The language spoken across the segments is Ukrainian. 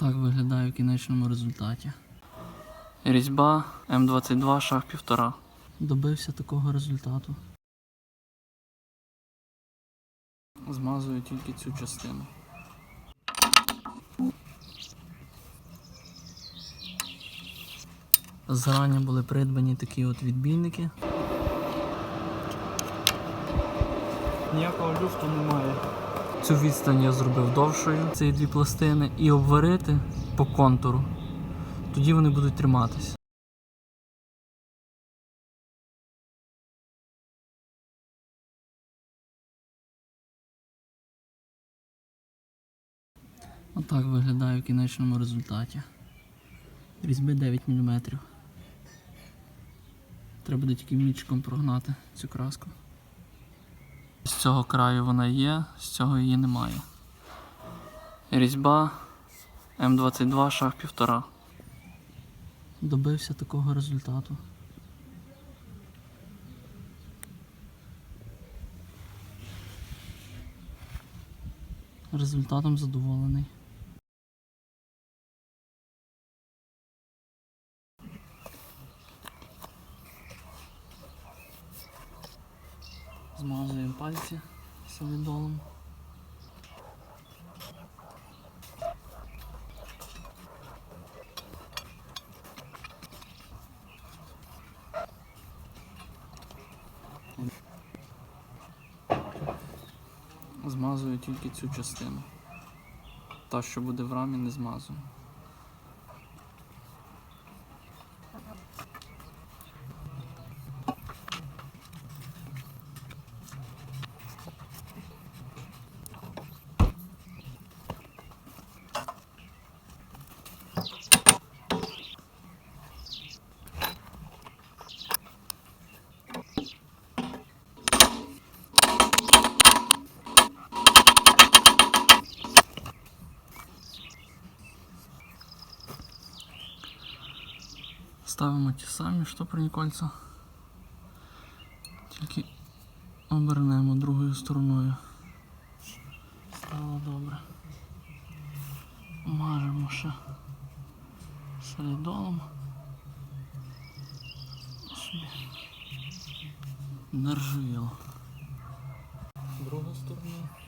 Так виглядає в кінечному результаті. Різьба М22 шаг півтора. Добився такого результату. Змазую тільки цю частину. Зарані були придбані такі от відбійники. Ніякого люфту немає. Цю відстань я зробив довшою, ці дві пластини, і обварити по контуру. Тоді вони будуть триматися. Отак виглядає в кінечному результаті. Різьби 9 мм. Треба буде тільки мічком прогнати цю краску. З цього краю вона є, з цього її немає. Різьба М22 шаг півтора. Добився такого результату. Результатом задоволений. Змазуємо пальці солідолом. Змазую тільки цю частину. Та, що буде в рамі, не змазую. Ставимо ті самі штопорні кольця. Тільки обернемо другою стороною. Стало добре. Мажемо ще солідолом. Нержавіло. Друга сторона.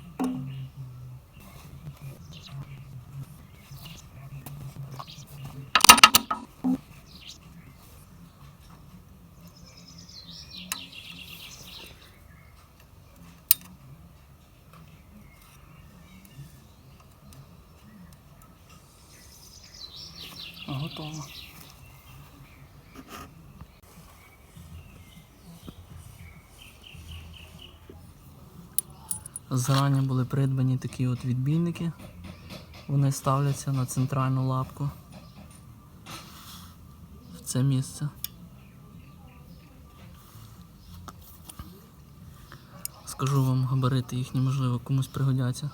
Готово. Зарані були придбані такі от відбійники. Вони ставляться на центральну лапку в це місце. Скажу вам габарити їхні, можливо, комусь пригодяться.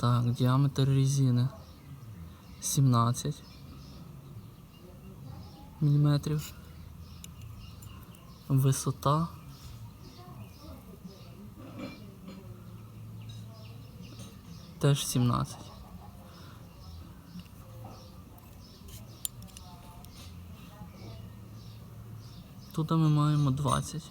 Так, діаметр резини 17 міліметрів. Висота. Теж 17. Тут ми маємо 20.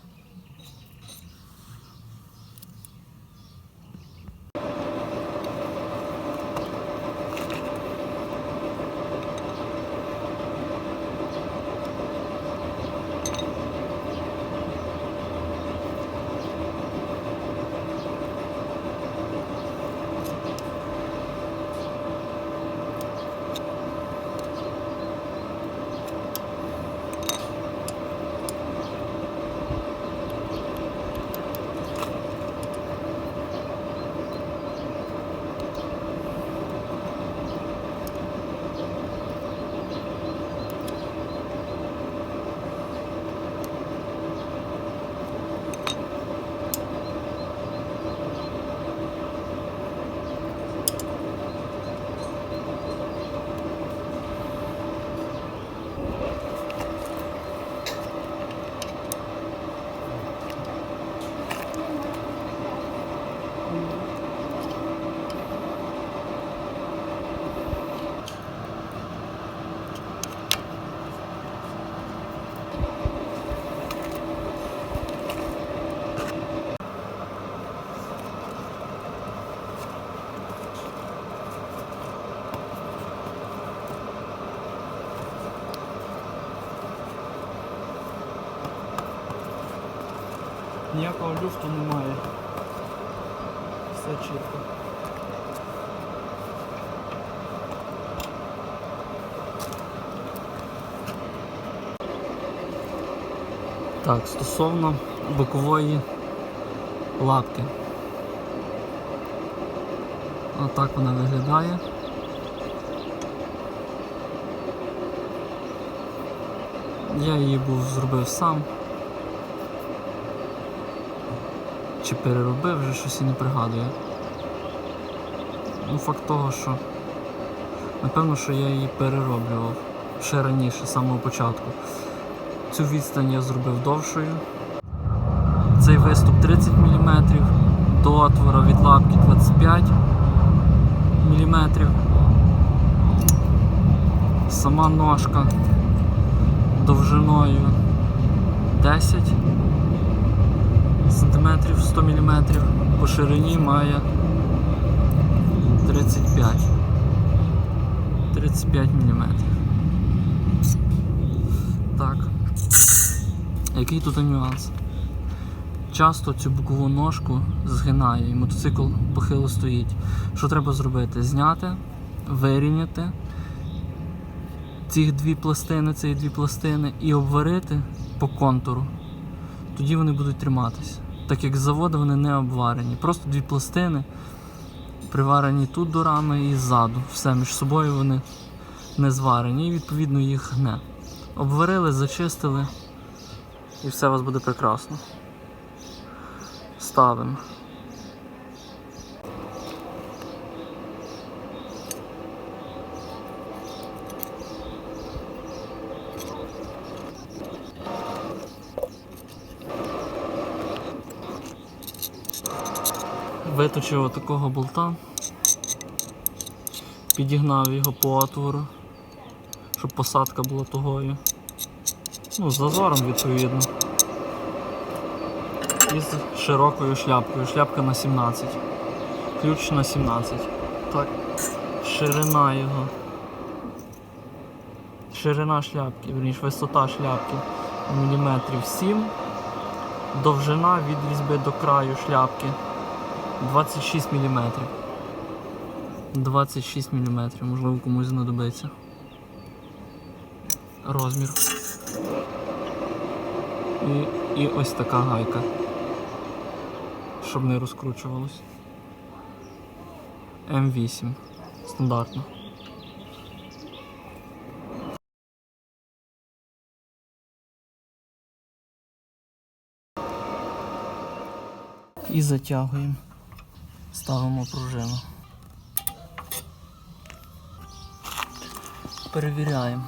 Ніякого люфту немає. Все чітко. Так, стосовно бокової лапки. Отак вона виглядає. Я її був зробив сам. Чи переробив, вже щось і не пригадую. Ну, факт того, що напевно, що я її перероблював ще раніше, з самого початку. Цю відстань я зробив довшою. Цей виступ 30 мм, до отвора від лапки 25 мм. Сама ножка довжиною 10 сантиметрів 100 мм, по ширині має 35 35 мм. Так. Який тут нюанс? Часто цю бокову ножку згинає і мотоцикл похило стоїть. Що треба зробити? Зняти, вирівняти ці дві пластини, ці дві пластини і обварити по контуру. Тоді вони будуть триматись. Так як з заводу вони не обварені. Просто дві пластини приварені тут до рами і ззаду. Все між собою вони не зварені і відповідно їх гне. Обварили, зачистили і все у вас буде прекрасно. Ставимо. Виточив такого болта, підігнав його по отвору, щоб посадка була тугою. Ну, з зазором відповідно. І з широкою шляпкою. Шляпка на 17. Ключ на 17. Так. Ширина його. Ширина шляпки, верніше висота шляпки міліметрів 7. Довжина від різьби до краю шляпки 26 мм. 26 мм, можливо комусь знадобиться. Розмір. І, і ось така гайка. Щоб не розкручувалось. М8. Стандартно. І затягуємо. Ставимо пружину. Перевіряємо.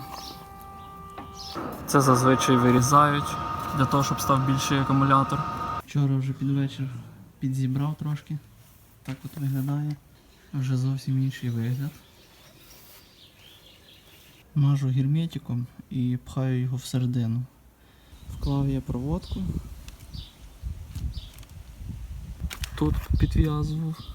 Це зазвичай вирізають для того, щоб став більший акумулятор. Вчора вже під вечір підзібрав трошки. Так от виглядає. Вже зовсім інший вигляд. Мажу герметиком і пхаю його всередину. Вклав я проводку. Тут підв'язував